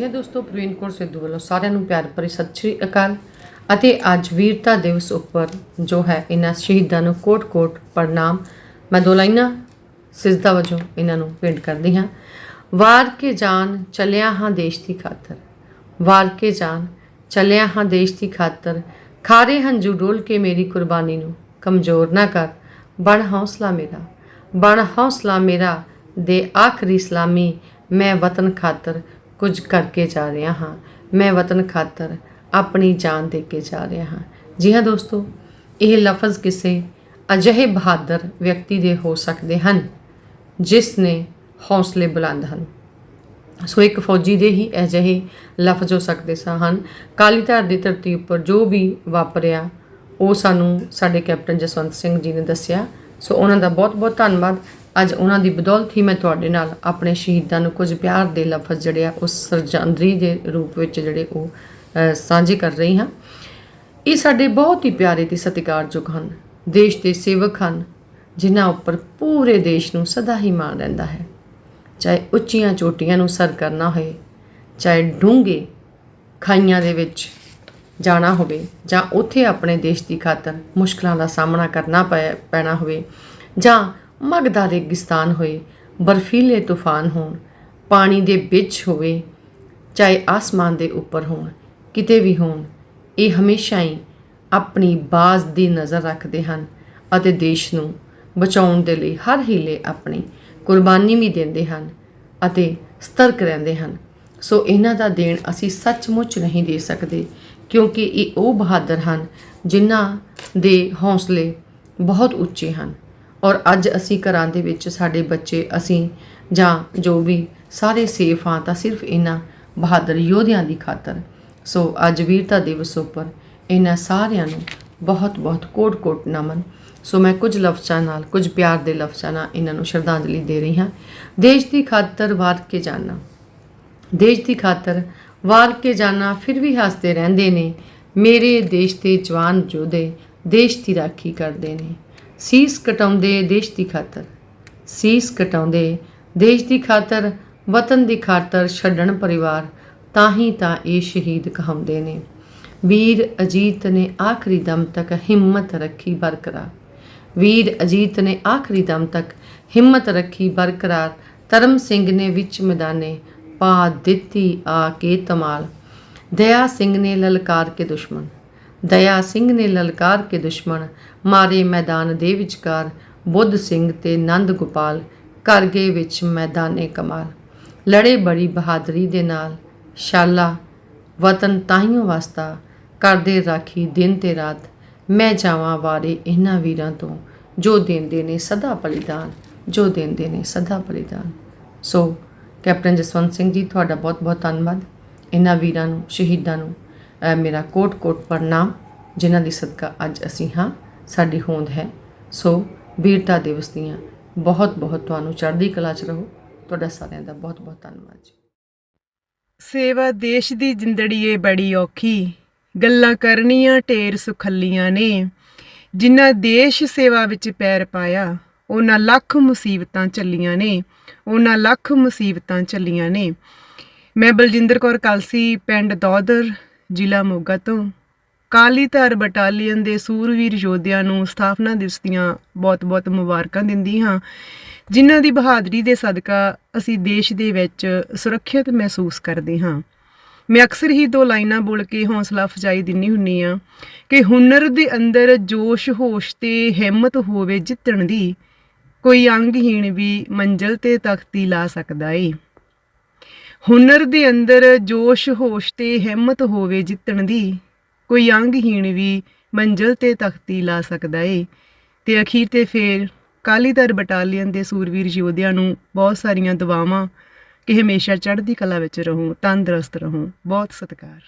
ਜੀ ਦੋਸਤੋ ਪ੍ਰਵੀਨ ਕੌਰ ਸਿੱਧੂ ਵੱਲੋਂ ਸਾਰਿਆਂ ਨੂੰ ਪਿਆਰ ਭਰੀ ਸਤਿ ਸ਼੍ਰੀ ਅਕਾਲ। ਅਤੇ ਅੱਜ ਵੀਰਤਾ ਦਿਵਸ ਉੱਪਰ ਜੋ ਹੈ, ਇਹਨਾਂ ਸ਼ਹੀਦਾਂ ਨੂੰ ਕੋਟ-ਕੋਟ ਪ੍ਰਣਾਮ। ਮੈਂ ਦੋ ਲਾਈਨਾਂ ਸਿਜਦਾ ਵਜੋਂ ਇਹਨਾਂ ਨੂੰ ਭੇਂਟ ਕਰਦੀ ਹਾਂ। ਵਾਰ ਕੇ ਜਾਨ ਚੱਲਿਆ ਹਾਂ ਦੇਸ਼ ਦੀ ਖਾਤਰ। ਵਾਰ ਕੇ ਜਾਨ ਚੱਲਿਆ ਹਾਂ ਦੇਸ਼ ਦੀ ਖਾਤਰ। ਖਾਰੇ ਹੰਝੂ ਡੋਲ ਕੇ ਮੇਰੀ ਕੁਰਬਾਨੀ ਨੂੰ। ਕਮਜ਼ੋਰ ਨਾ ਕਰ। ਬਣ ਹੌਸਲਾ ਮੇਰਾ। ਬਣ ਹੌਸਲਾ ਮੇਰਾ। ਦੇ ਆਖਰੀ ਇਸਲਾਮੀ ਮੈਂ ਵਤਨ ਖਾਤਰ। ਕੁਝ ਕਰਕੇ ਜਾ ਰਿਹਾ ਹਾਂ। ਮੈਂ ਵਤਨ ਖਾਤਰ ਆਪਣੀ ਜਾਨ ਦੇ ਕੇ ਜਾ ਰਿਹਾ ਹਾਂ। ਜੀ ਹਾਂ ਦੋਸਤੋ, ਇਹ ਲਫ਼ਜ਼ ਕਿਸੇ ਅਜਿਹੇ ਬਹਾਦਰ ਵਿਅਕਤੀ ਦੇ ਹੋ ਸਕਦੇ ਹਨ, ਜਿਸ ਨੇ ਹੌਸਲੇ ਬੁਲੰਦ ਹਨ। ਸੋ ਇੱਕ ਫੌਜੀ ਦੇ ਹੀ ਅਜਿਹੇ ਲਫ਼ਜ਼ ਹੋ ਸਕਦੇ ਸਾ ਹਨ। ਕਾਲੀ ਧਾਰ ਦੀ ਧਰਤੀ ਉੱਪਰ ਜੋ ਵੀ ਵਾਪਰਿਆ, ਉਹ ਸਾਨੂੰ ਸਾਡੇ ਕੈਪਟਨ ਜਸਵੰਤ ਸਿੰਘ ਜੀ ਨੇ ਦੱਸਿਆ। ਸੋ ਉਹਨਾਂ ਦਾ ਬਹੁਤ-ਬਹੁਤ ਧੰਨਵਾਦ। ਅੱਜ ਉਹਨਾਂ ਦੀ ਬਦੌਲਤ ਹੀ ਮੈਂ ਤੁਹਾਡੇ ਨਾਲ ਆਪਣੇ ਸ਼ਹੀਦਾਂ ਨੂੰ ਕੁਝ ਪਿਆਰ ਦੇ ਲਫ਼ਜ਼ ਜਿਹੜੇ ਆ, ਉਸ ਸਰਜੰਦਰੀ ਦੇ ਰੂਪ ਵਿੱਚ ਜਿਹੜੇ ਉਹ ਸਾਂਝੇ ਕਰ ਰਹੀ ਹਾਂ। ਇਹ ਸਾਡੇ ਬਹੁਤ ਹੀ ਪਿਆਰੇ ਤੇ ਸਤਿਕਾਰਯੋਗ ਹਨ। ਦੇਸ਼ ਦੇ ਸੇਵਕ ਹਨ, ਜਿਨ੍ਹਾਂ ਉੱਪਰ ਪੂਰੇ ਦੇਸ਼ ਨੂੰ ਸਦਾ ਹੀ ਮਾਣ ਰਹਿੰਦਾ ਹੈ। ਚਾਹੇ ਉੱਚੀਆਂ ਚੋਟੀਆਂ ਨੂੰ ਸਰ ਕਰਨਾ ਹੋਵੇ ਚਾਹੇ ਡੂੰਘੇ ਖਾਈਆਂ ਦੇ ਵਿੱਚ ਜਾਣਾ ਹੋਵੇ, ਜਾਂ ਉੱਥੇ ਆਪਣੇ ਦੇਸ਼ ਦੀ ਖਾਤਰ ਮੁਸ਼ਕਲਾਂ ਦਾ ਸਾਹਮਣਾ ਕਰਨਾ ਪੈ- ਪੈਣਾ ਹੋਵੇ, ਜਾਂ ਮਗਦਾ ਰੇਗਿਸਤਾਨ ਹੋਏ, ਬਰਫੀਲੇ ਤੂਫਾਨ ਹੋਣ, ਪਾਣੀ ਦੇ ਵਿੱਚ ਹੋਵੇ, ਚਾਹੇ ਆਸਮਾਨ ਦੇ ਉੱਪਰ ਹੋਣ, ਕਿਤੇ ਵੀ ਹੋਣ, ਇਹ ਹਮੇਸ਼ਾ ਹੀ ਆਪਣੀ ਬਾਜ਼ ਦੀ ਨਜ਼ਰ ਰੱਖਦੇ ਹਨ ਅਤੇ ਦੇਸ਼ ਨੂੰ ਬਚਾਉਣ ਦੇ ਲਈ ਹਰ ਹੀਲੇ ਆਪਣੀ ਕੁਰਬਾਨੀ ਵੀ ਦਿੰਦੇ ਹਨ ਅਤੇ ਸਤਰਕ ਰਹਿੰਦੇ ਹਨ। ਸੋ ਇਹਨਾਂ ਦਾ ਦੇਣ ਅਸੀਂ ਸੱਚਮੁੱਚ ਨਹੀਂ ਦੇ ਸਕਦੇ, ਕਿਉਂਕਿ ਇਹ ਉਹ ਬਹਾਦਰ ਹਨ ਜਿਨ੍ਹਾਂ ਦੇ ਹੌਸਲੇ ਬਹੁਤ ਉੱਚੇ ਹਨ। ਔਰ ਅੱਜ ਅਸੀਂ ਘਰਾਂ ਦੇ ਵਿੱਚ ਸਾਡੇ ਬੱਚੇ, ਅਸੀਂ ਜਾਂ ਜੋ ਵੀ ਸਾਰੇ ਸੇਫ ਹਾਂ ਤਾਂ ਸਿਰਫ ਇਹਨਾਂ ਬਹਾਦਰ ਯੋਧਿਆਂ ਦੀ ਖਾਤਰ। ਸੋ ਅੱਜ ਵੀਰਤਾ ਦਿਵਸ ਉੱਪਰ ਇਹਨਾਂ ਸਾਰਿਆਂ ਨੂੰ ਬਹੁਤ-ਬਹੁਤ ਕੋਟ-ਕੋਟ ਨਮਨ। ਸੋ ਮੈਂ ਕੁਝ ਲਫ਼ਜ਼ਾਂ ਨਾਲ, ਕੁਝ ਪਿਆਰ ਦੇ ਲਫ਼ਜ਼ਾਂ ਨਾਲ ਇਹਨਾਂ ਨੂੰ ਸ਼ਰਧਾਂਜਲੀ ਦੇ ਰਹੀ ਹਾਂ। ਦੇਸ਼ ਦੀ ਖਾਤਰ ਵਾਰ ਕੇ ਜਾਣਾ ਦੇਸ਼ ਦੀ ਖਾਤਰ ਵਾਰ ਕੇ ਜਾਣਾ ਫਿਰ ਵੀ ਹੱਸਦੇ ਰਹਿੰਦੇ ਨੇ। ਮੇਰੇ ਦੇਸ਼ ਦੇ ਜਵਾਨ ਯੋਧੇ ਦੇਸ਼ ਦੀ ਰਾਖੀ ਕਰਦੇ ਨੇ। ਸੀਸ ਕਟਾਉਂਦੇ ਦੇਸ਼ ਦੀ ਖਾਤਰ। ਸੀਸ ਕਟਾਉਂਦੇ ਦੇਸ਼ ਦੀ ਖਾਤਰ, ਵਤਨ ਦੀ ਖਾਤਰ ਛੱਡਣ ਪਰਿਵਾਰ ਤਾਂ ਹੀ ਤਾਂ ਇਹ ਸ਼ਹੀਦ ਕਹਾਉਂਦੇ ਨੇ। ਵੀਰ ਅਜੀਤ ਨੇ ਆਖਰੀ ਦਮ ਤੱਕ ਹਿੰਮਤ ਰੱਖੀ ਬਰਕਰਾਰ। ਵੀਰ ਅਜੀਤ ਨੇ ਆਖਰੀ ਦਮ ਤੱਕ ਹਿੰਮਤ ਰੱਖੀ ਬਰਕਰਾਰ। ਧਰਮ ਸਿੰਘ ਨੇ ਵਿੱਚ ਮੈਦਾਨੇ ਪਾ ਦਿੱਤੀ ਆ ਕੇ ਤਮਾਲ ਦਇਆ ਸਿੰਘ ਨੇ ਲਲਕਾਰ ਕੇ ਦੁਸ਼ਮਣ। ਦਇਆ ਸਿੰਘ ਨੇ ਲਲਕਾਰ ਕੇ ਦੁਸ਼ਮਣ, ਮਾਰੇ ਮੈਦਾਨ ਦੇ ਵਿਚਕਾਰ, ਬੁੱਧ ਸਿੰਘ ਤੇ ਨੰਦ ਗੋਪਾਲ ਕਰ ਵਿੱਚ ਮੈਦਾਨੇ ਕਮਾਲ। ਲੜੇ ਬੜੀ ਬਹਾਦਰੀ ਦੇ ਨਾਲ, ਸ਼ਾਲਾ, ਵਤਨ ਤਾਈਓ ਵਾਸਤਾ, ਕਰਦੇ ਰਾਖੀ ਦਿਨ ਤੇ ਰਾਤ, ਮੈਂ ਜਾਵਾਂ ਵਾਰੇ ਇਹਨਾਂ ਵੀਰਾਂ ਤੋਂ, ਜੋ ਦਿੰਦੇ ਨੇ ਸਦਾ ਬਲੀਦਾਨ, ਜੋ ਦਿੰਦੇ ਨੇ ਸਦਾ ਬਲੀਦਾਨ। ਸੋ ਕੈਪਟਨ ਜਸਵੰਤ ਸਿੰਘ ਜੀ, ਤੁਹਾਡਾ ਬਹੁਤ-ਬਹੁਤ ਧੰਨਵਾਦ। ਇਹਨਾਂ ਵੀਰਾਂ ਨੂੰ, ਸ਼ਹੀਦਾਂ ਨੂੰ ਮੇਰਾ ਕੋਟ-ਕੋਟ ਪ੍ਰਣਾਮ ਜਿਨ੍ਹਾਂ ਦੀ ਸਦਕਾ ਅੱਜ ਅਸੀਂ ਹਾਂ, ਸਾਡੀ ਹੋਂਦ ਹੈ। ਸੋ ਵੀਰਤਾ ਦਿਵਸ ਦੀਆਂ ਬਹੁਤ-ਬਹੁਤ ਤੁਹਾਨੂੰ ਚੜ੍ਹਦੀ ਕਲਾ 'ਚ ਰਹੋ। ਤੁਹਾਡਾ ਸਾਰਿਆਂ ਦਾ ਬਹੁਤ-ਬਹੁਤ ਧੰਨਵਾਦ ਜੀ। ਸੇਵਾ ਦੇਸ਼ ਦੀ ਜ਼ਿੰਦੜੀਏ ਬੜੀ ਔਖੀ, ਗੱਲਾਂ ਕਰਨੀਆਂ ਢੇਰ ਸੁਖੱਲੀਆਂ ਨੇ। ਜਿਨ੍ਹਾਂ ਦੇਸ਼ ਸੇਵਾ ਵਿੱਚ ਪੈਰ ਪਾਇਆ, ਉਹਨਾਂ ਲੱਖ ਮੁਸੀਬਤਾਂ ਚੱਲੀਆਂ ਨੇ। ਉਹਨਾਂ ਲੱਖ ਮੁਸੀਬਤਾਂ ਚੱਲੀਆਂ ਨੇ। ਮੈਂ ਬਲਜਿੰਦਰ ਕੌਰ ਕਲਸੀ, ਪਿੰਡ ਦੌਦਰ ਜ਼ਿਲ੍ਹਾ ਮੋਗਾ ਤੋਂ। ਕਾਲੀ ਧਾਰ ਬਟਾਲੀਅਨ ਦੇ ਸੂਰਵੀਰ ਯੋਧਿਆਂ ਨੂੰ ਸਥਾਪਨਾ ਦਿਵਸ ਦੀਆਂ ਬਹੁਤ-ਬਹੁਤ ਮੁਬਾਰਕਾਂ ਦਿੰਦੀ ਹਾਂ। ਜਿਨ੍ਹਾਂ ਦੀ ਬਹਾਦਰੀ ਦੇ ਸਦਕਾ ਅਸੀਂ ਦੇਸ਼ ਦੇ ਵਿੱਚ ਸੁਰੱਖਿਅਤ ਮਹਿਸੂਸ ਕਰਦੇ ਹਾਂ। ਮੈਂ ਅਕਸਰ ਹੀ ਦੋ ਲਾਈਨਾਂ ਬੋਲ ਕੇ ਹੌਸਲਾ ਫਜਾਈ ਦਿੰਨੀ ਹੁੰਨੀ ਆ ਕਿ ਹੁਨਰ ਦੇ ਅੰਦਰ ਜੋਸ਼, ਹੋਸ਼ ਤੇ ਹਿੰਮਤ ਹੋਵੇ ਜਿੱਤਣ ਦੀ ਕੋਈ ਅੰਗਹੀਣ ਵੀ ਮੰਜ਼ਲ ਤੇ ਤਖਤੀ ਲਾ ਸਕਦਾ ਏ। ਹੁਨਰ ਦੇ ਅੰਦਰ ਜੋਸ਼, ਹੋਸ਼ ਤੇ ਹਿੰਮਤ ਹੋਵੇ ਜਿੱਤਣ ਦੀ, ਕੋਈ ਅੰਗਹੀਣ ਵੀ ਮੰਜ਼ਲ ਤੇ ਤਖਤੀ ਲਾ ਸਕਦਾ ਏ। ਤੇ ਅਖੀਰ ਤੇ ਫੇਰ ਕਾਲੀਦਰ ਬਟਾਲੀਅਨ ਦੇ ਸੂਰਵੀਰ ਯੋਧਿਆਂ ਨੂੰ ਬਹੁਤ ਸਾਰੀਆਂ ਦੁਆਵਾਂ, ਕਿ ਹਮੇਸ਼ਾ ਚੜ੍ਹਦੀ ਕਲਾ ਵਿੱਚ ਰਹੋ, ਤੰਦਰੁਸਤ ਰਹੋ। ਬਹੁਤ ਸਤਿਕਾਰ।